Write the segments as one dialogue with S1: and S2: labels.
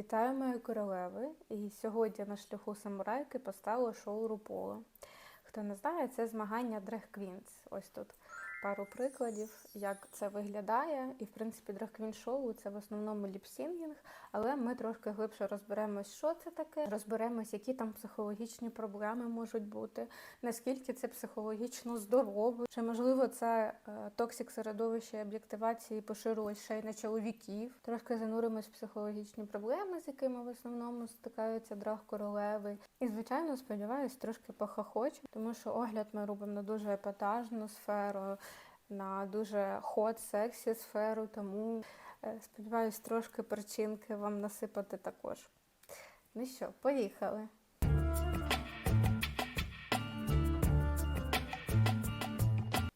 S1: Вітаю мої королеви! І сьогодні на шляху самурайки поставила шоу Рупола. Хто не знає, це змагання Дрех Квінс. Ось тут пару прикладів, як це виглядає. І, в принципі, Drag Queen шоу це в основному ліпсінгінг, але ми трошки глибше розберемось, що це таке, розберемось, які там психологічні проблеми можуть бути, наскільки це психологічно здорово, чи можливо це е, токсик середовище об'єктивації поширилось ще й на чоловіків. Трошки зануримось в психологічні проблеми, з якими в основному стикаються драг королеви. І звичайно, сподіваюсь, трошки похохочу, тому що огляд ми робимо на дуже епатажну сферу, на дуже хот сексі сферу. Тому е, сподіваюсь, трошки перчинки вам насипати також. Ну що, поїхали.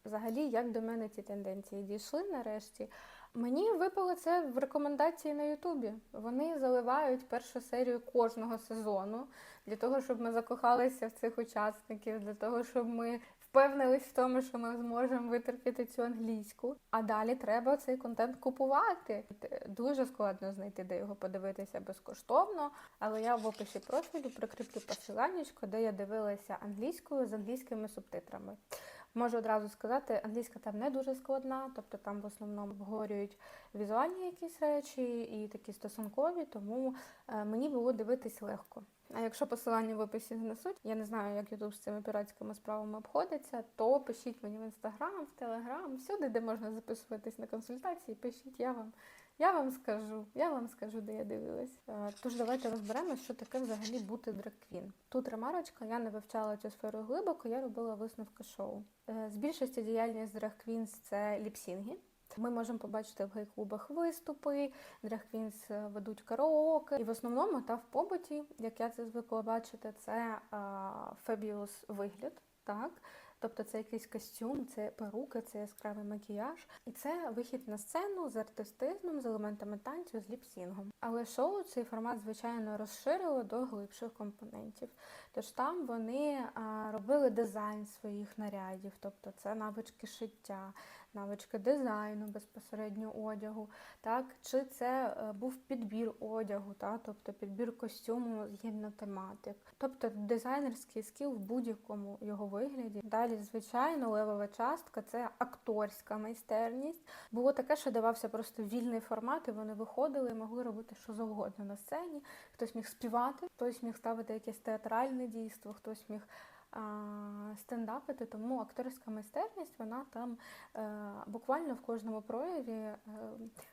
S1: Взагалі, як до мене ці тенденції дійшли нарешті. Мені випало це в рекомендації на Ютубі. Вони заливають першу серію кожного сезону для того, щоб ми закохалися в цих учасників, для того, щоб ми впевнились в тому, що ми зможемо витерпіти цю англійську. А далі треба цей контент купувати. Дуже складно знайти, де його подивитися безкоштовно. Але я в описі профілю прикріплю посиланнячко, де я дивилася англійською з англійськими субтитрами. Можу одразу сказати, англійська там не дуже складна, тобто там в основному обговорюють візуальні якісь речі і такі стосункові, тому е, мені було дивитись легко. А якщо посилання в описі знесуть, я не знаю, як Ютуб з цими піратськими справами обходиться, то пишіть мені в інстаграм, в телеграм, всюди, де можна записуватись на консультації, пишіть, я вам. Я вам скажу, я вам скажу, де я дивилась. Е, Тож давайте розберемося, що таке взагалі бути драг-квін. Тут ремарочка, я не вивчала цю сферу глибоко, я робила висновки шоу. Е, З більшості діяльність драг-квінс – це ліпсінги. Ми можемо побачити в гей-клубах виступи, драг-квінс ведуть караоке. І в основному та в побуті, як я це звикла бачити, це фебіус вигляд. Так, тобто це якийсь костюм, це перука, це яскравий макіяж, і це вихід на сцену з артистизмом, з елементами танцю, з ліпсінгом. Але шоу цей формат, звичайно, розширило до глибших компонентів. Тож там вони робили дизайн своїх нарядів, тобто це навички шиття, навички дизайну безпосередньо одягу, так чи це е, був підбір одягу, так? тобто підбір костюму згідно тематик, тобто дизайнерський скіл в будь-якому його вигляді. Далі, звичайно, левова частка це акторська майстерність. Було таке, що давався просто вільний формат, і вони виходили і могли робити що завгодно на сцені. Хтось міг співати, хтось міг ставити якесь театральне дійство, хтось міг стендапити, тому акторська майстерність, вона там е, буквально в кожному прояві е,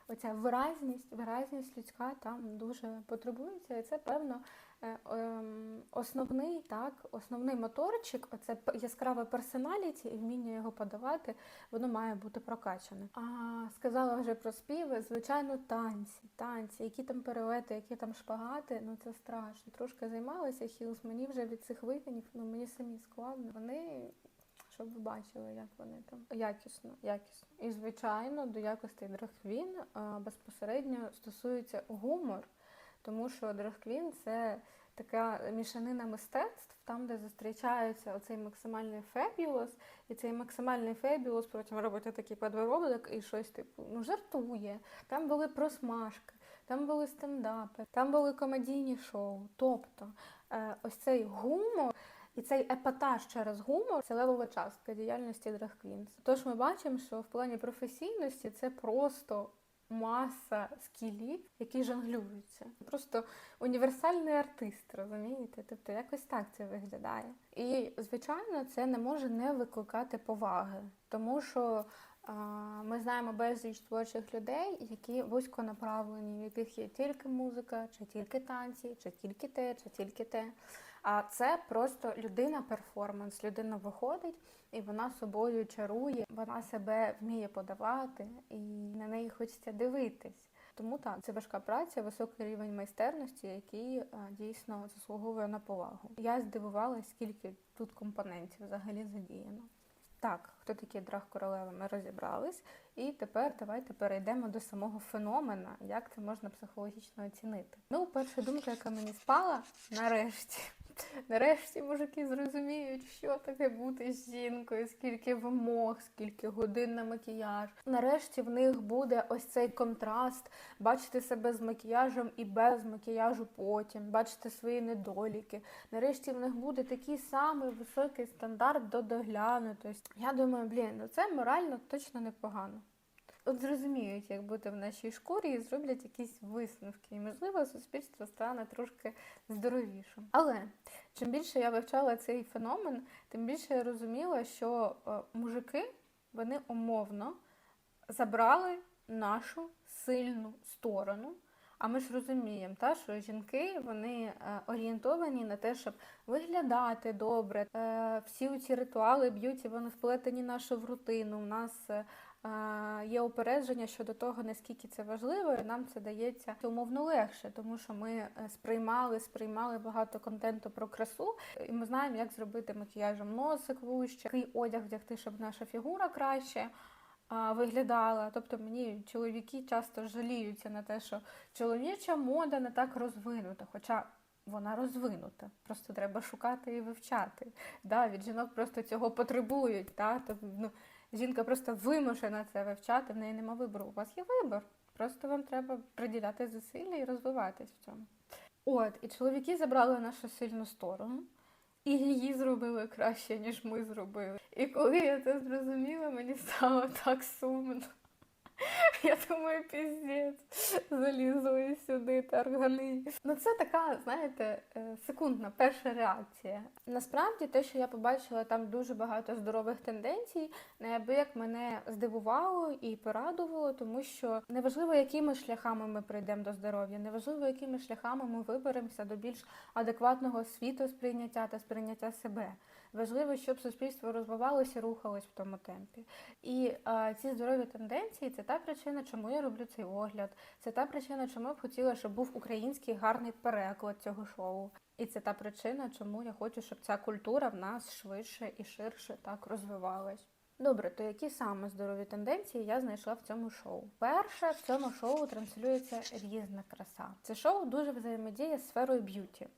S1: оця виразність, виразність людська там дуже потребується. І це, певно, основний так, основний моторчик, оце яскраве персоналіті і вміння його подавати, воно має бути прокачане. А сказала вже про співи, звичайно, танці, танці, які там перелети, які там шпагати, ну це страшно. Трошки займалася хілс, мені вже від цих витинів, ну мені самі складно. Вони. Щоб ви бачили, як вони там якісно, якісно. І, звичайно, до якостей драгквін безпосередньо стосується гумор, тому що драгквін це така мішанина мистецтв, там, де зустрічається оцей максимальний фебіус, і цей максимальний фебіус потім робить такий подвороблик і щось типу ну жартує. Там були просмажки, там були стендапи, там були комедійні шоу. Тобто е, ось цей гумор. І цей епатаж через гумор це левова частка діяльності Queens. Тож ми бачимо, що в плані професійності це просто маса скілів, які жонглюються. Просто універсальний артист, розумієте? Тобто якось так це виглядає. І, звичайно, це не може не викликати поваги, тому що. Ми знаємо безліч творчих людей, які вузько направлені, в яких є тільки музика, чи тільки танці, чи тільки те, чи тільки те. А це просто людина-перформанс. Людина виходить і вона собою чарує, вона себе вміє подавати, і на неї хочеться дивитись. Тому так, це важка праця, високий рівень майстерності, який дійсно заслуговує на повагу. Я здивувалася, скільки тут компонентів взагалі задіяно. Так, хто такі драг королеви, ми розібрались. І тепер давайте перейдемо до самого феномена, як це можна психологічно оцінити. Ну, перша думка, яка мені спала, нарешті, Нарешті мужики зрозуміють, що таке бути жінкою, скільки вимог, скільки годин на макіяж. Нарешті в них буде ось цей контраст, бачити себе з макіяжем і без макіяжу потім, бачити свої недоліки. Нарешті в них буде такий самий високий стандарт до доглянутості. Я думаю, блін, ну це морально точно непогано. От зрозуміють, як бути в нашій шкурі, і зроблять якісь висновки. І, можливо, суспільство стане трошки здоровішим. Але чим більше я вивчала цей феномен, тим більше я розуміла, що е, мужики вони умовно забрали нашу сильну сторону. А ми ж розуміємо, та, що жінки вони е, орієнтовані на те, щоб виглядати добре. Е, всі ці ритуали б'юті вони вплетені нашу в рутину. У нас є упередження щодо того, наскільки це важливо, і нам це дається умовно легше, тому що ми е, сприймали, сприймали багато контенту про красу, і ми знаємо, як зробити макіяжем носик вуще, який одяг вдягти, щоб наша фігура краще виглядала. Тобто мені чоловіки часто жаліються на те, що чоловіча мода не так розвинута, хоча вона розвинута. Просто треба шукати і вивчати. Да, від жінок просто цього потребують. Да? Тобто, ну, жінка просто вимушена це вивчати, в неї нема вибору. У вас є вибір. Просто вам треба приділяти зусилля і розвиватись в цьому. От, і чоловіки забрали нашу сильну сторону. І її зробили краще, ніж ми зробили. І коли я це зрозуміла, мені стало так сумно. Я думаю, піздець, залізли сюди таргани. Ну це така, знаєте, е, секундна перша реакція. Насправді, те, що я побачила там дуже багато здорових тенденцій, неабияк мене здивувало і порадувало, тому що неважливо, якими шляхами ми прийдемо до здоров'я, неважливо, якими шляхами ми виберемося до більш адекватного світосприйняття та сприйняття себе. Важливо, щоб суспільство розвивалося рухалось в тому темпі. І а, ці здорові тенденції це та причина, чому я роблю цей огляд. Це та причина, чому я б хотіла, щоб був український гарний переклад цього шоу. І це та причина, чому я хочу, щоб ця культура в нас швидше і ширше так розвивалась. Добре, то які саме здорові тенденції я знайшла в цьому шоу? Перше, в цьому шоу транслюється різна краса. Це шоу дуже взаємодіє з сферою б'юті.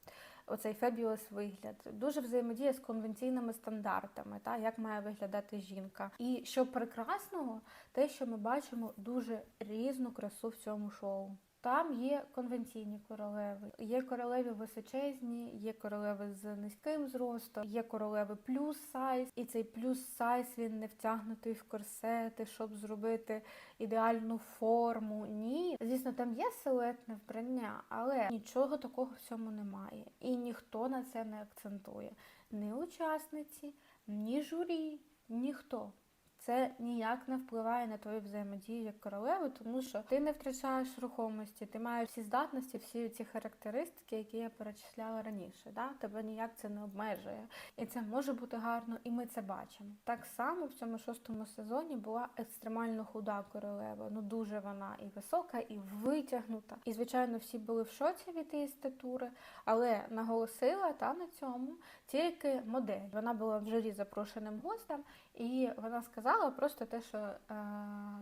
S1: Оцей фебіус вигляд дуже взаємодіє з конвенційними стандартами, та як має виглядати жінка. І що прекрасного, те, що ми бачимо дуже різну красу в цьому шоу. Там є конвенційні королеви, є королеви височезні, є королеви з низьким зростом, є королеви плюс сайз, і цей плюс сайз він не втягнутий в корсети, щоб зробити ідеальну форму. Ні, звісно, там є силуетне вбрання, але нічого такого в цьому немає. І ніхто на це не акцентує. Ні учасниці, ні журі, ніхто. Це ніяк не впливає на твою взаємодію як королеви, тому що ти не втрачаєш рухомості, ти маєш всі здатності, всі ці характеристики, які я перечисляла раніше. Да? Тебе ніяк це не обмежує. І це може бути гарно, і ми це бачимо. Так само в цьому шостому сезоні була екстремально худа королева. Ну дуже вона і висока, і витягнута. І, звичайно, всі були в шоці від її статури, але наголосила та на цьому тільки модель. Вона була в журі запрошеним гостем, і вона сказала просто те, що е,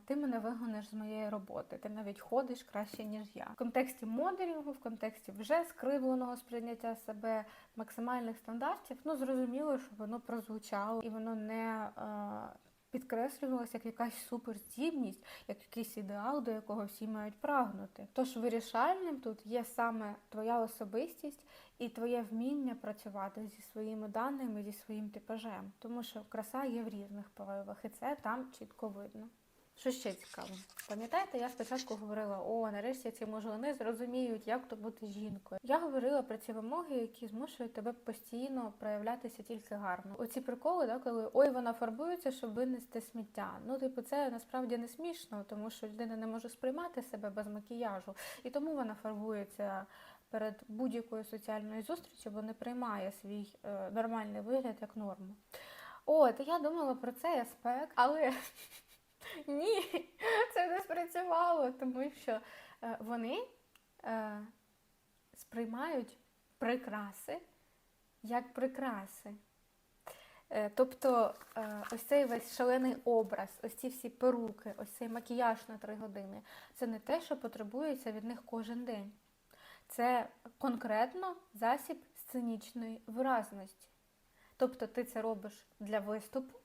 S1: ти мене вигониш з моєї роботи, ти навіть ходиш краще, ніж я. В контексті моделінгу, в контексті вже скривленого сприйняття себе, максимальних стандартів, ну зрозуміло, що воно прозвучало і воно не. Е, Підкреслювалася як якась суперздібність, як якийсь ідеал, до якого всі мають прагнути. Тож вирішальним тут є саме твоя особистість і твоє вміння працювати зі своїми даними, зі своїм типажем, тому що краса є в різних проявах, і це там чітко видно. Що ще цікаво? Пам'ятаєте, я спочатку говорила: о, нарешті ці мужлани зрозуміють, як то бути жінкою. Я говорила про ці вимоги, які змушують тебе постійно проявлятися тільки гарно. Оці приколи, да, коли ой, вона фарбується, щоб винести сміття. Ну, типу, це насправді не смішно, тому що людина не може сприймати себе без макіяжу, і тому вона фарбується. Перед будь-якою соціальною зустрічю, бо не приймає свій е, нормальний вигляд як норму. От, я думала про цей аспект, але ні, це не спрацювало, тому що е, вони е, сприймають прикраси як прикраси. Е, тобто ось цей весь шалений образ, ось ці всі перуки, ось цей макіяж на три години це не те, що потребується від них кожен день. Це конкретно засіб сценічної виразності. Тобто ти це робиш для виступу,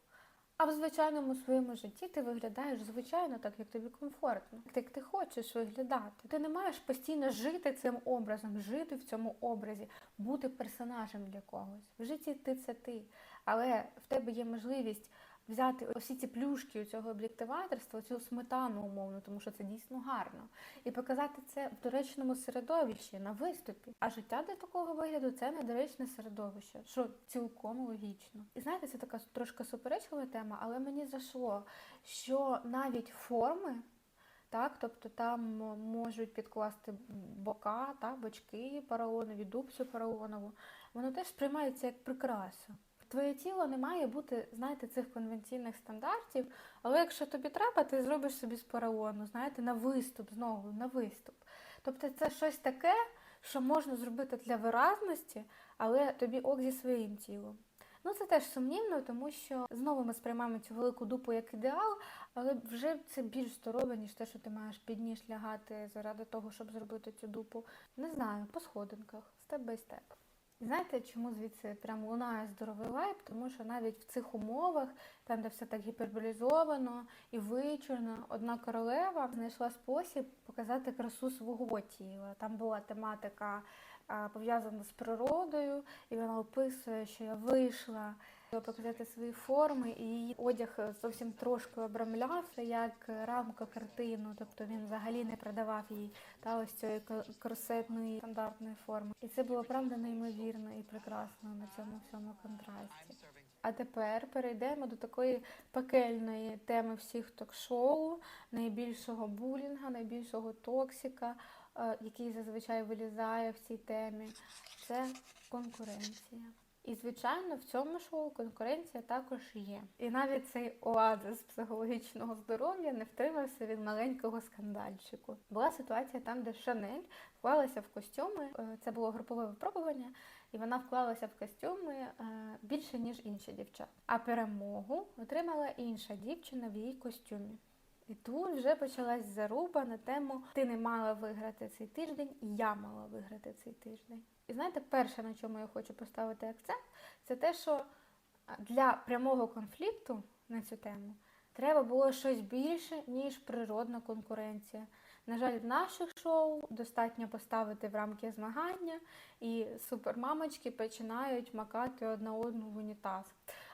S1: а в звичайному своєму житті ти виглядаєш звичайно так, як тобі комфортно, так як ти хочеш виглядати. Ти не маєш постійно жити цим образом, жити в цьому образі, бути персонажем для когось. В житті ти це ти, але в тебе є можливість взяти усі ці плюшки у цього об'єктиваторства, цю сметану умовно, тому що це дійсно гарно, і показати це в доречному середовищі на виступі. А життя для такого вигляду це недоречне середовище, що цілком логічно. І знаєте, це така трошки суперечлива тема, але мені зайшло, що навіть форми. Так, тобто там можуть підкласти бока, та, бочки поролонові, дубцю поролонову. Воно теж сприймається як прикраса. Твоє тіло не має бути, знаєте, цих конвенційних стандартів, але якщо тобі треба, ти зробиш собі з поролону, знаєте, на виступ, знову, на виступ. Тобто це щось таке, що можна зробити для виразності, але тобі ок зі своїм тілом. Ну, це теж сумнівно, тому що знову ми сприймаємо цю велику дупу як ідеал, але вже це більш здорове, ніж те, що ти маєш під ніж лягати заради того, щоб зробити цю дупу. Не знаю, по сходинках, степ бай степ. Знаєте, чому звідси прям лунає здоровий вайб? Тому що навіть в цих умовах, там, де все так гіперболізовано і вичурно, одна королева знайшла спосіб показати красу свого тіла. Там була тематика пов'язана з природою, і вона описує, що я вийшла показати свої форми, і її одяг зовсім трошки обрамлявся як рамка картину, тобто він взагалі не продавав їй та ось цієї корсетної стандартної форми. І це було правда неймовірно і прекрасно на цьому всьому контрасті. А тепер перейдемо до такої пекельної теми всіх ток-шоу, найбільшого булінга, найбільшого токсика, е, який зазвичай вилізає в цій темі. Це конкуренція. І, звичайно, в цьому шоу конкуренція також є. І навіть цей оазис психологічного здоров'я не втримався від маленького скандальчику. Була ситуація там, де Шанель вклалася в костюми. е, Це було групове випробування, і вона вклалася в костюми е, більше ніж інші дівчата. А перемогу отримала інша дівчина в її костюмі. І тут вже почалась заруба на тему Ти не мала виграти цей тиждень, я мала виграти цей тиждень. І знаєте, перше, на чому я хочу поставити акцент, це те, що для прямого конфлікту на цю тему треба було щось більше, ніж природна конкуренція. На жаль, в наших шоу достатньо поставити в рамки змагання, і супермамочки починають макати одна одну в унітаз.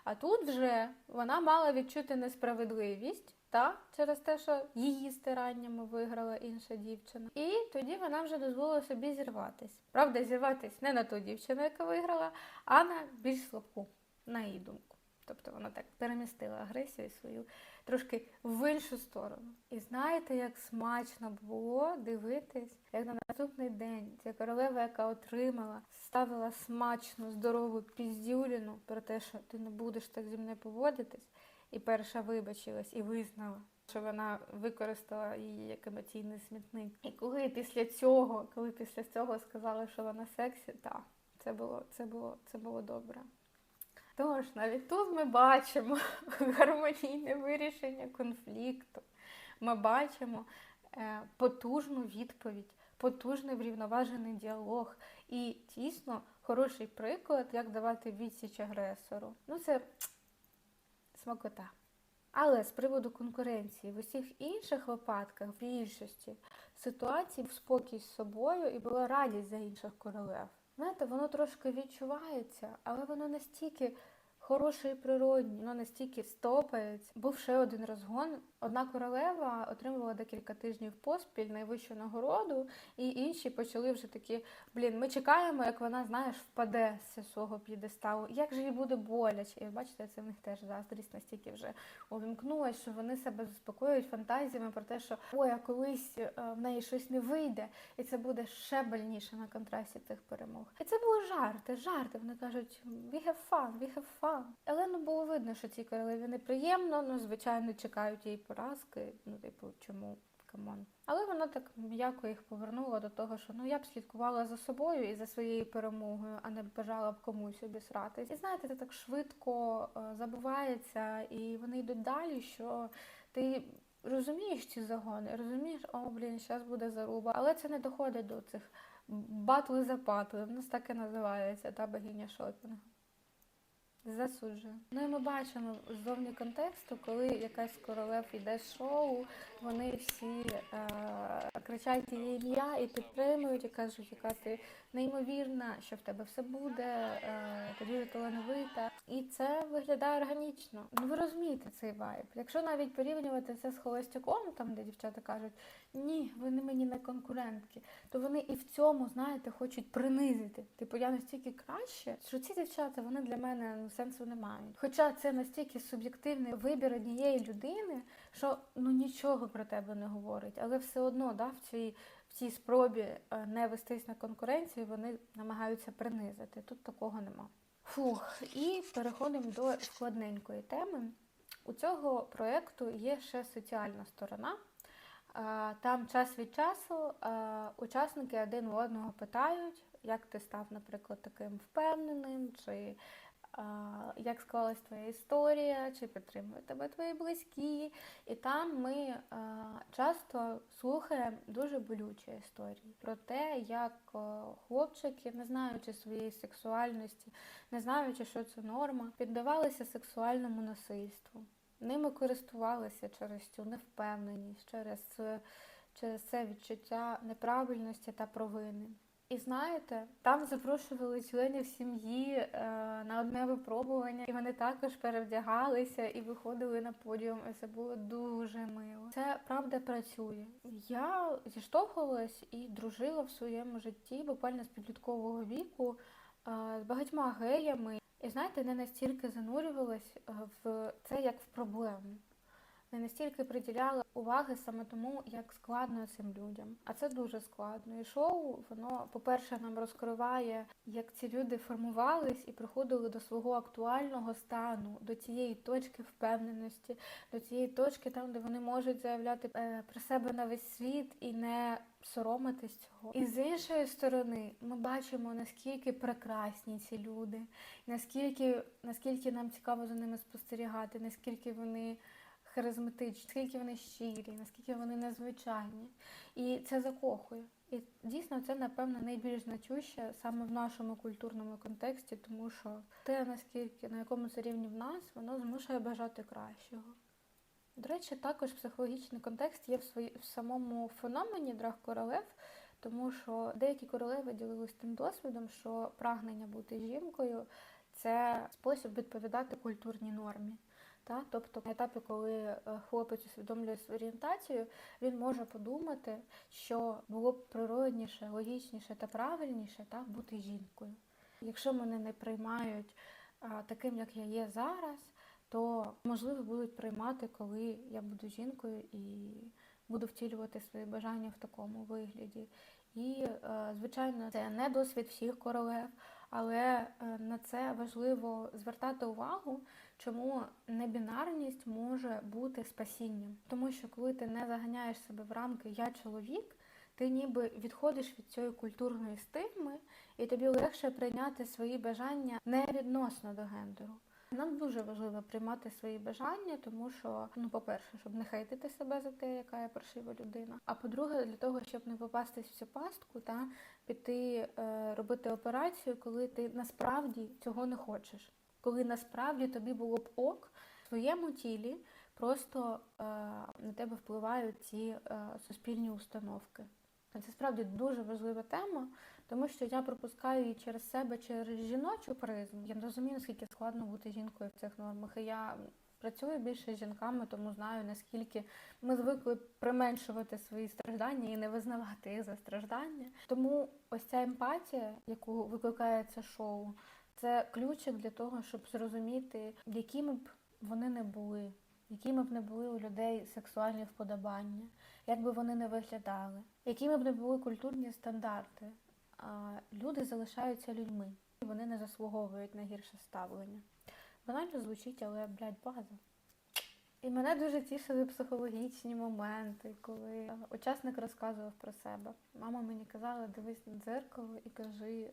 S1: А тут вже вона мала відчути несправедливість. Та через те, що її стараннями виграла інша дівчина, і тоді вона вже дозволила собі зірватись. Правда, зірватись не на ту дівчину, яка виграла, а на більш слабку, на її думку. Тобто вона так перемістила агресію свою трошки в іншу сторону. І знаєте, як смачно було дивитись, як на наступний день ця королева, яка отримала, ставила смачну, здорову піздюліну про те, що ти не будеш так зі мною поводитись. І перша вибачилась і визнала, що вона використала її як емоційний смітник. І коли після цього, коли після цього сказала, що вона сексі, так, це було, це було, це було добре. Тож, навіть тут ми бачимо гармонійне вирішення конфлікту. Ми бачимо е, потужну відповідь, потужний врівноважений діалог і дійсно хороший приклад, як давати відсіч агресору. Ну, це смакота. Але з приводу конкуренції в усіх інших випадках, в більшості ситуацій спокій з собою і була радість за інших королев. Знаєте, воно трошки відчувається, але воно настільки хороше і природні, воно настільки стопається. Був ще один розгон. Одна королева отримувала декілька тижнів поспіль найвищу нагороду, і інші почали вже такі: блін, ми чекаємо, як вона, знаєш, впаде з свого п'єдесталу. Як же їй буде боляче? І бачите, це в них теж заздрість настільки вже увімкнулась, що вони себе заспокоюють фантазіями про те, що ой, а колись е, в неї щось не вийде, і це буде ще больніше на контрасті цих перемог. І це було жарти, жарти. Вони кажуть, we have fun, we have fun. Але ну було видно, що цій королеві неприємно, ну звичайно чекають її поразки. Ну, типу, чому камон? Але вона так м'яко їх повернула до того, що ну я б слідкувала за собою і за своєю перемогою, а не бажала б комусь обісратись. І знаєте, це так швидко е, забувається, і вони йдуть далі, що ти. Розумієш ці загони, розумієш, о, блін, зараз буде заруба, але це не доходить до цих батли за патли. У нас так і називається та богиня шопінгу. Засуджую. Ну і ми бачимо ззовні контексту, коли якась королев йде шоу, вони всі е, кричать її ім'я і підтримують, і кажуть, яка ти неймовірна, що в тебе все буде, е, ти дуже талановита. І це виглядає органічно. Ну ви розумієте цей вайб. Якщо навіть порівнювати це з холостяком, там де дівчата кажуть, ні, вони мені не конкурентки, то вони і в цьому, знаєте, хочуть принизити. Типу, я настільки краще, що ці дівчата вони для мене ну, сенсу не мають. Хоча це настільки суб'єктивний вибір однієї людини, що ну нічого про тебе не говорить, але все одно да, в цій в цій спробі е, не вестись на конкуренцію, вони намагаються принизити. Тут такого нема. Фух, і переходимо до складненької теми. У цього проєкту є ще соціальна сторона. Там час від часу учасники один у одного питають, як ти став, наприклад, таким впевненим, чи як склалась твоя історія, чи підтримують тебе твої близькі. І там ми часто слухаємо дуже болючі історії про те, як хлопчики, не знаючи своєї сексуальності, не знаючи, що це норма, піддавалися сексуальному насильству. Ними користувалися через цю невпевненість, через, через це відчуття неправильності та провини. І знаєте, там запрошували членів сім'ї е, на одне випробування, і вони також перевдягалися і виходили на подіум. І це було дуже мило. Це правда працює. Я зіштовхувалась і дружила в своєму житті буквально з підліткового віку е, з багатьма геями. І знаєте, не настільки занурювалась е, в це як в проблему не настільки приділяла уваги саме тому, як складно цим людям. А це дуже складно. І шоу, воно, по-перше, нам розкриває, як ці люди формувались і приходили до свого актуального стану, до цієї точки впевненості, до цієї точки, там, де вони можуть заявляти е, про себе на весь світ і не соромитись цього. І з іншої сторони, ми бачимо, наскільки прекрасні ці люди, наскільки, наскільки нам цікаво за ними спостерігати, наскільки вони харизматичні, наскільки вони щирі, наскільки вони незвичайні. І це закохує. І дійсно це, напевно, найбільш значуще саме в нашому культурному контексті, тому що те, наскільки на якому це рівні в нас, воно змушує бажати кращого. До речі, також психологічний контекст є в свої, в самому феномені драг королев, тому що деякі королеви ділились тим досвідом, що прагнення бути жінкою це спосіб відповідати культурній нормі. Та? Тобто на етапі, коли е, хлопець усвідомлює свою орієнтацію, він може подумати, що було б природніше, логічніше та правильніше та, бути жінкою. Якщо мене не приймають таким, як я є зараз, то можливо будуть приймати, коли я буду жінкою і буду втілювати свої бажання в такому вигляді. І, е, звичайно, це не досвід всіх королев, але е, на це важливо звертати увагу, чому небінарність може бути спасінням. Тому що коли ти не заганяєш себе в рамки Я чоловік, ти ніби відходиш від цієї культурної стигми, і тобі легше прийняти свої бажання не відносно до гендеру. Нам дуже важливо приймати свої бажання, тому що, ну, по-перше, щоб не хейтити себе за те, яка я паршива людина. А по-друге, для того, щоб не попастись в цю пастку та піти е, робити операцію, коли ти насправді цього не хочеш. Коли насправді тобі було б ок в своєму тілі, просто е, на тебе впливають ці е, суспільні установки. Це справді дуже важлива тема, тому що я пропускаю її через себе, через жіночу призму. Я не розумію, наскільки складно бути жінкою в цих нормах. І я працюю більше з жінками, тому знаю, наскільки ми звикли применшувати свої страждання і не визнавати їх за страждання. Тому ось ця емпатія, яку викликає це шоу, це ключик для того, щоб зрозуміти, якими б вони не були, якими б не були у людей сексуальні вподобання, як би вони не виглядали, якими б не були культурні стандарти. А люди залишаються людьми, і вони не заслуговують на гірше ставлення. Банально звучить, але блядь, база. І мене дуже тішили психологічні моменти, коли учасник розказував про себе. Мама мені казала, дивись на дзеркало і кажи, «Е,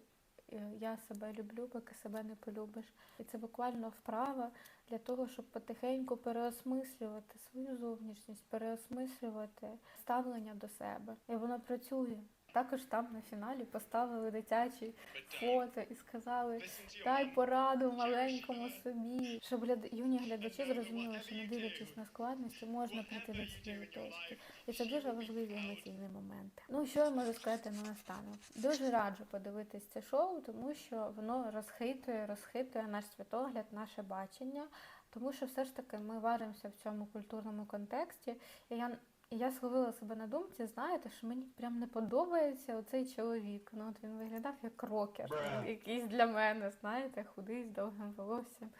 S1: я себе люблю, поки себе не полюбиш. І це буквально вправа для того, щоб потихеньку переосмислювати свою зовнішність, переосмислювати ставлення до себе. І воно працює. Також там на фіналі поставили дитячі фото і сказали дай пораду маленькому собі, щоб юні глядачі зрозуміли, що не дивлячись на складності, можна прийти до цієї точки. І це дуже важливі емоційні моменти. Ну що я можу сказати на останок? Дуже раджу подивитись це шоу, тому що воно розхитує, розхитує наш світогляд, наше бачення. Тому що все ж таки ми варимося в цьому культурному контексті. І я, і я словила себе на думці, знаєте, що мені прям не подобається оцей чоловік. Ну от він виглядав як рокер, якийсь для мене, знаєте, худий з довгим волоссям.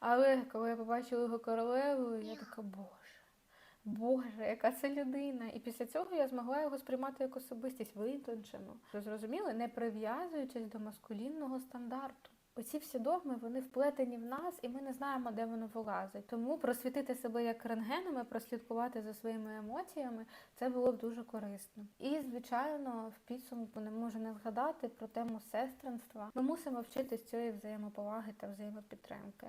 S1: Але коли я побачила його королевою, я така, боже. Боже, яка це людина! І після цього я змогла його сприймати як особистість витончену. Ви зрозуміли, не прив'язуючись до маскулінного стандарту. Оці всі догми вони вплетені в нас, і ми не знаємо, де воно вилазить. Тому просвітити себе як рентгеном і прослідкувати за своїми емоціями це було б дуже корисно. І звичайно, в підсумку не можу не згадати про тему сестринства. Ми мусимо вчитись цієї взаємоповаги та взаємопідтримки.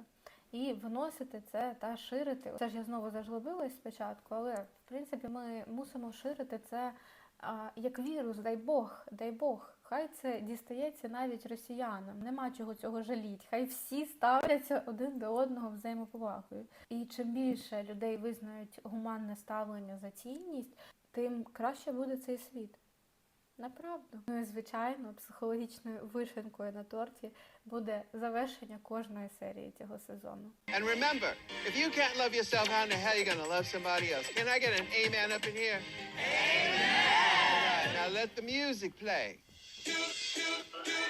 S1: І виносити це та ширити. Це ж я знову зажлобилась спочатку, але в принципі ми мусимо ширити це а, як вірус, дай Бог, дай Бог. Хай це дістається навіть росіянам. Нема чого цього жаліть. Хай всі ставляться один до одного взаємоповагою. І чим більше людей визнають гуманне ставлення за цінність, тим краще буде цей світ. Направду. Ну і звичайно, психологічною вишенкою на торті буде завершення кожної серії цього сезону.
S2: And remember, if you can't love yourself, how in the hell are you to love somebody else? Can I get an amen up in here? Amen. Right, now let the music play. do, do, do.